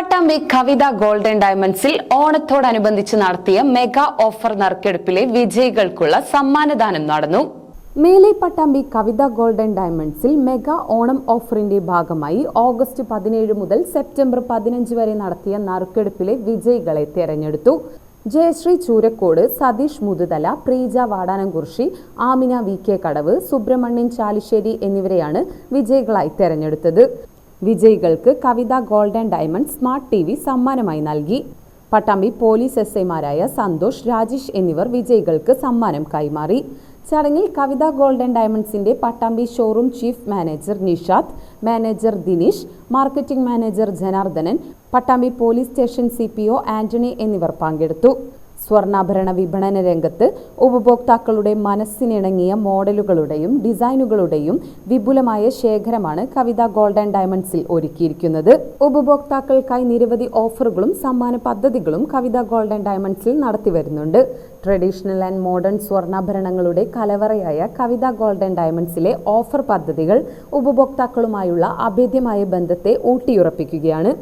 Pattambi Kavitha golden ഡയമണ്ട്സിൽ ഓണത്തോടനുബന്ധിച്ച് നടത്തിയ മെഗാ ഓഫർ നറുക്കെടുപ്പിലെ വിജയികൾക്കുള്ള സമ്മാനദാനം നടന്നു. മേലെ പട്ടാമ്പി കവിത ഗോൾഡൻ ഡയമണ്ട്സിൽ മെഗാ ഓണം ഓഫറിന്റെ ഭാഗമായി ഓഗസ്റ്റ് പതിനേഴ് മുതൽ സെപ്റ്റംബർ പതിനഞ്ച് വരെ നടത്തിയ നറുക്കെടുപ്പിലെ വിജയികളെ തെരഞ്ഞെടുത്തു. ജയശ്രീ ചൂരക്കോട് സതീഷ് മുതുതല പ്രീജ വാടാനംകുറിശി ആമിന വി കെ കടവ് സുബ്രഹ്മണ്യൻ ചാലിശ്ശേരി എന്നിവരെയാണ് വിജയികളായി തെരഞ്ഞെടുത്തത്. വിജയികൾക്ക് Kavitha golden diamond smart T V സമ്മാനമായി നൽകി. പട്ടാമ്പി പോലീസ് എസ് ഐമാരായ സന്തോഷ് രാജേഷ് എന്നിവർ വിജയികൾക്ക് സമ്മാനം കൈമാറി. ചടങ്ങിൽ Kavitha golden ഡയമണ്ട്സിന്റെ Pattambi showroom chief manager Nishad manager Dineesh marketing manager Janardhanan Pattambi police station C Antony എന്നിവർ പങ്കെടുത്തു. സ്വർണാഭരണ വിപണന രംഗത്ത് ഉപഭോക്താക്കളുടെ മനസ്സിനിണങ്ങിയ മോഡലുകളുടെയും ഡിസൈനുകളുടെയും വിപുലമായ ശേഖരമാണ് കവിത ഗോൾഡൻ ഡയമണ്ട്സിൽ ഒരുക്കിയിരിക്കുന്നത്. ഉപഭോക്താക്കൾക്കായി നിരവധി ഓഫറുകളും സമ്മാന പദ്ധതികളും കവിത ഗോൾഡൻ ഡയമണ്ട്സിൽ നടത്തിവരുന്നുണ്ട് ട്രഡീഷണൽ ആൻഡ് മോഡേൺ സ്വർണാഭരണങ്ങളുടെ കലവറയായ കവിത ഗോൾഡൻ ഡയമണ്ട്സിലെ ഓഫർ പദ്ധതികൾ ഉപഭോക്താക്കളുമായുള്ള അഭേദ്യമായ ബന്ധത്തെ ഊട്ടിയുറപ്പിക്കുകയാണ്.